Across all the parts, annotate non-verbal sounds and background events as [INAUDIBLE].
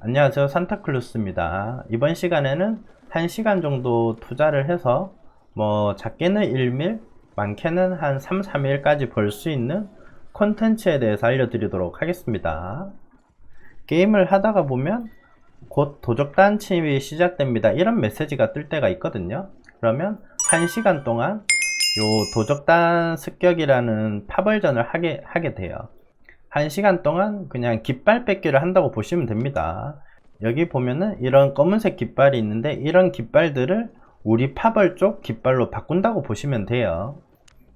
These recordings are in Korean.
안녕하세요. 산타클루스입니다. 이번 시간에는 1시간 정도 투자를 해서 뭐 작게는 1밀 많게는 한 3, 3일까지 벌 수 있는 콘텐츠에 대해서 알려드리도록 하겠습니다. 게임을 하다가 보면 곧 도적단침이 시작됩니다. 이런 메시지가 뜰 때가 있거든요. 그러면 1시간 동안 요 도적단 습격이라는 파벌전을 하게, 하게 돼요 1시간 동안 그냥 깃발 뺏기를 한다고 보시면 됩니다. 여기 보면은 이런 검은색 깃발이 있는데 이런 깃발들을 우리 파벌 쪽 깃발로 바꾼다고 보시면 돼요.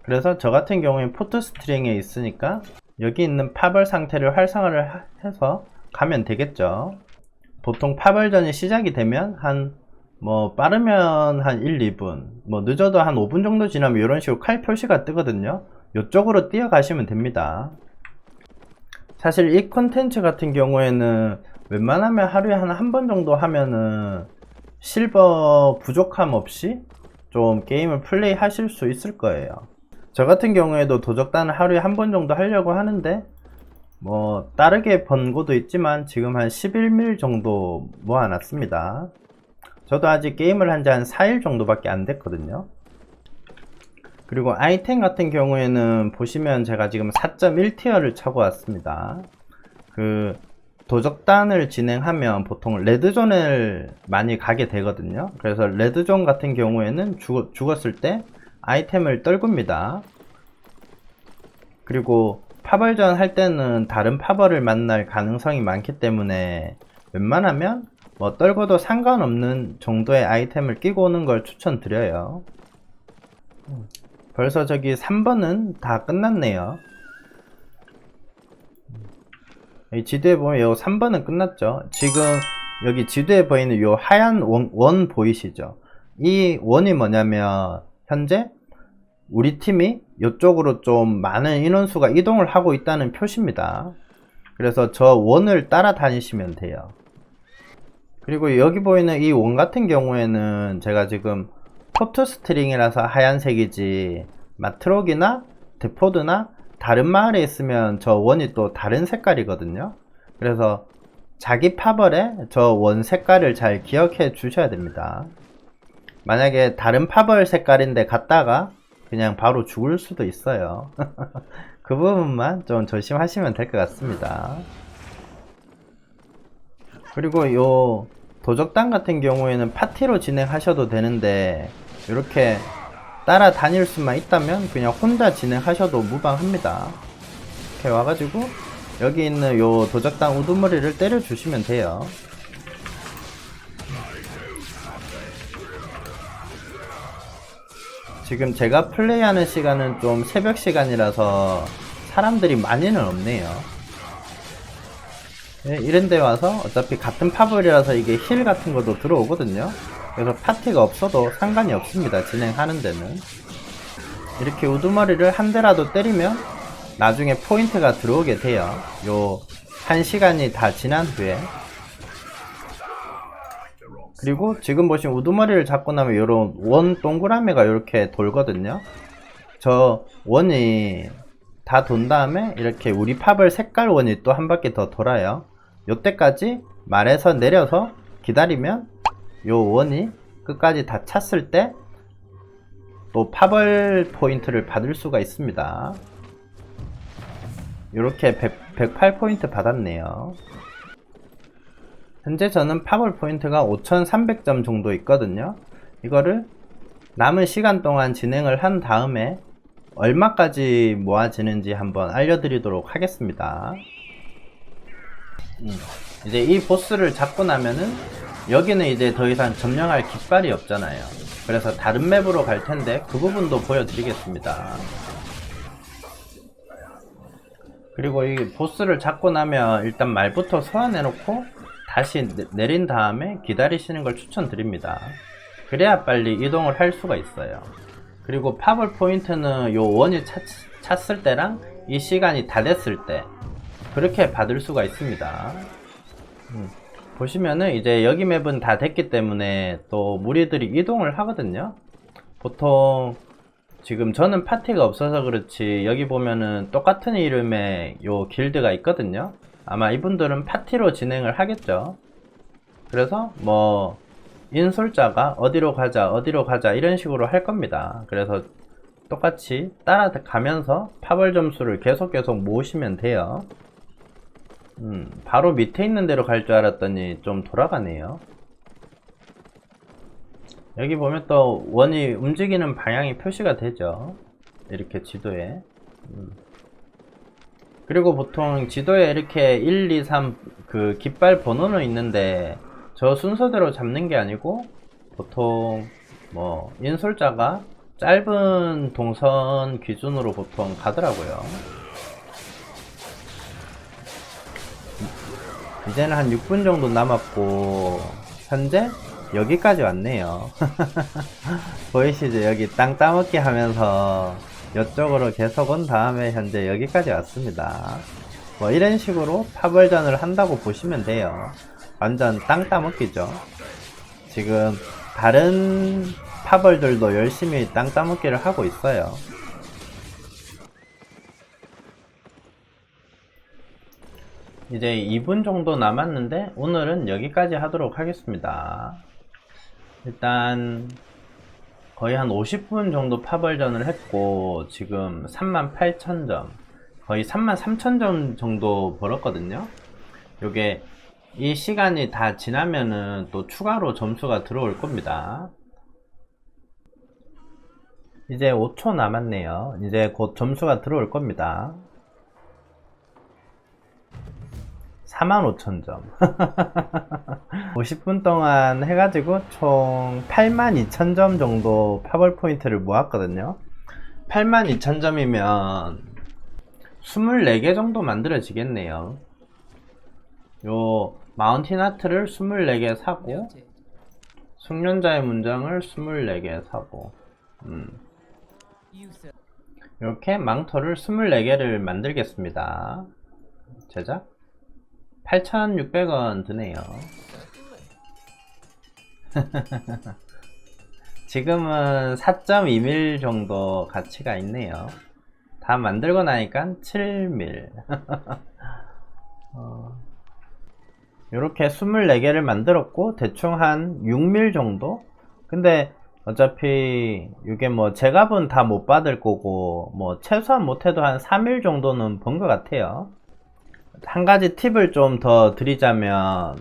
그래서 저 같은 경우에 포트 스트링에 있으니까 여기 있는 파벌 상태를 활성화를 하- 해서 가면 되겠죠. 보통 파벌전이 시작이 되면 한 뭐 빠르면 한 1, 2분, 뭐 늦어도 한 5분 정도 지나면 이런 식으로 칼 표시가 뜨거든요. 이쪽으로 뛰어가시면 됩니다. 사실 이 콘텐츠 같은 경우에는 웬만하면 하루에 한 한 번 정도 하면은 실버 부족함 없이 좀 게임을 플레이 하실 수 있을 거예요. 저 같은 경우에도 도적단을 하루에 한 번 정도 하려고 하는데 뭐 다르게 번 곳도 있지만 지금 한 11밀 정도 모아놨습니다. 저도 아직 게임을 한 지 한 4일 정도밖에 안 됐거든요. 그리고 아이템 같은 경우에는 보시면 제가 지금 4.1티어를 차고 왔습니다. 그 도적단을 진행하면 보통 레드존을 많이 가게 되거든요. 그래서 레드존 같은 경우에는 죽, 죽었을 때 아이템을 떨굽니다. 그리고 파벌전 할 때는 다른 파벌을 만날 가능성이 많기 때문에 웬만하면 뭐 떨궈도 상관없는 정도의 아이템을 끼고 오는 걸 추천드려요. 벌써 저기 3번은 다 끝났네요. 이 지도에 보면 요 3번은 끝났죠. 지금 여기 지도에 보이는 요 하얀 원, 원 보이시죠? 이 원이 뭐냐면 현재 우리 팀이 이쪽으로 좀 많은 인원수가 이동을 하고 있다는 표시입니다. 그래서 저 원을 따라다니시면 돼요. 그리고 여기 보이는 이 원 같은 경우에는 제가 지금 포트 스트링이라서 하얀색이지 마트록이나 데포드나 다른 마을에 있으면 저 원이 또 다른 색깔이거든요. 그래서 자기 파벌에 저 원 색깔을 잘 기억해 주셔야 됩니다. 만약에 다른 파벌 색깔인데 갔다가 그냥 바로 죽을 수도 있어요. [LAUGHS] 그 부분만 좀 조심하시면 될 것 같습니다. 그리고 요 도적단 같은 경우에는 파티로 진행하셔도 되는데 이렇게 따라다닐 수만 있다면 그냥 혼자 진행하셔도 무방합니다. 이렇게 와가지고 여기 있는 요 도적단 우두머리를 때려 주시면 돼요. 지금 제가 플레이하는 시간은 좀 새벽 시간이라서 사람들이 많이는 없네요. 네, 이런 데 와서 어차피 같은 파벌이라서 이게 힐 같은 것도 들어오거든요. 그래서 파티가 없어도 상관이 없습니다. 진행하는 데는. 이렇게 우두머리를 한 대라도 때리면 나중에 포인트가 들어오게 돼요. 요, 한 시간이 다 지난 후에. 그리고 지금 보신 우두머리를 잡고 나면 요런 원 동그라미가 이렇게 돌거든요. 저 원이 다 돈 다음에 이렇게 우리 팝을 색깔 원이 또 한 바퀴 더 돌아요. 요때까지 말에서 내려서 기다리면 요 원이 끝까지 다 찼을 때 또 파벌 포인트를 받을 수가 있습니다. 100, 108포인트 받았네요. 현재 저는 파벌 포인트가 5300점 정도 있거든요. 이거를 남은 시간 동안 진행을 한 다음에 얼마까지 모아지는지 한번 알려드리도록 하겠습니다. 음, 이제 이 보스를 잡고 나면은 여기는 이제 더 이상 점령할 깃발이 없잖아요. 그래서 다른 맵으로 갈 텐데 그 부분도 보여드리겠습니다. 그리고 이 보스를 잡고 나면 일단 말부터 소환해 놓고 다시 내- 내린 다음에 기다리시는 걸 추천드립니다. 그래야 빨리 이동을 할 수가 있어요. 그리고 파벌 포인트는 요 원이 찼, 찼을 때랑 이 시간이 다 됐을 때 그렇게 받을 수가 있습니다. 음, 보시면은 이제 여기 맵은 다 됐기 때문에 또 무리들이 이동을 하거든요. 보통 지금 저는 파티가 없어서 그렇지 여기 보면은 똑같은 이름의 요 길드가 있거든요. 아마 이분들은 파티로 진행을 하겠죠. 그래서 뭐 인솔자가 어디로 가자 어디로 가자 이런 식으로 할 겁니다. 그래서 똑같이 따라가면서 파벌 점수를 계속 계속 모으시면 돼요. 음, 바로 밑에 있는 데로 갈 줄 알았더니 좀 돌아가네요. 여기 보면 또 원이 움직이는 방향이 표시가 되죠. 이렇게 지도에. 음. 그리고 보통 지도에 이렇게 1, 2, 3 그 깃발 번호는 있는데 저 순서대로 잡는 게 아니고 보통 뭐 인솔자가 짧은 동선 기준으로 보통 가더라고요. 이제는 한 6분 정도 남았고 현재 여기까지 왔네요. [LAUGHS] 보이시죠? 여기 땅 따먹기 하면서 이쪽으로 계속 온 다음에 현재 여기까지 왔습니다. 뭐 이런 식으로 파벌전을 한다고 보시면 돼요. 완전 땅 따먹기죠. 지금 다른 파벌들도 열심히 땅 따먹기를 하고 있어요. 이제 2분 정도 남았는데 오늘은 여기까지 하도록 하겠습니다. 일단 거의 한 50분 정도 파벌전을 했고 지금 38,000점 거의 33,000점 정도 벌었거든요. 요게 이 시간이 다 지나면은 또 추가로 점수가 들어올 겁니다. 이제 5초 남았네요. 이제 곧 점수가 들어올 겁니다. 45,000점. 50분 [LAUGHS] 동안 해가지고 총 82,000점 정도 파벌 포인트를 모았거든요. 82,000점이면 24개 정도 만들어지겠네요. 요 마운틴 하트를 24개 사고 숙련자의 문장을 24개 사고 음. 이렇게 망토를 24개를 만들겠습니다. 제작 8,600원 드네요. [LAUGHS] 지금은 4.2밀 정도 가치가 있네요. 다 만들고 나니까 7밀. [LAUGHS] 어, 이렇게 24개를 만들었고 대충 한 6밀 정도? 근데 어차피 이게 뭐 제값은 다 못 받을 거고 뭐 최소한 못해도 한 3일 정도는 번 것 같아요. 한 가지 팁을 좀 더 드리자면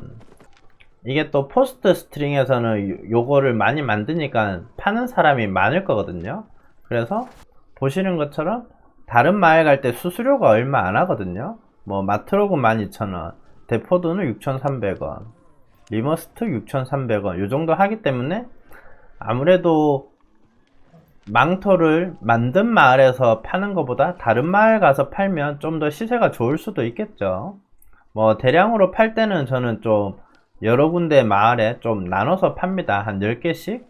이게 또 포스트 스트링에서는 요- 요거를 많이 만드니까 파는 사람이 많을 거거든요. 그래서 보시는 것처럼 다른 마을 갈 때 수수료가 얼마 안 하거든요. 뭐 마트로그 12,000원, 데포도는 6,300원, 리머스트 6,300원 요 정도 하기 때문에 아무래도 망토를 만든 마을에서 파는 것보다 다른 마을 가서 팔면 좀 더 시세가 좋을 수도 있겠죠. 뭐 대량으로 팔 때는 저는 좀 여러 군데 마을에 좀 나눠서 팝니다. 한 10개씩.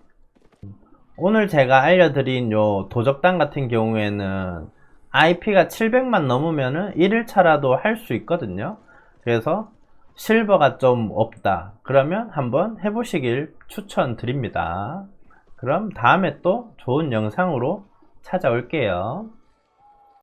오늘 제가 알려드린 요 도적단 같은 경우에는 IP가 700만 넘으면은 1일차라도 할 수 있거든요. 그래서 실버가 좀 없다. 그러면 한번 해보시길 추천드립니다. 그럼 다음에 또 좋은 영상으로 찾아올게요.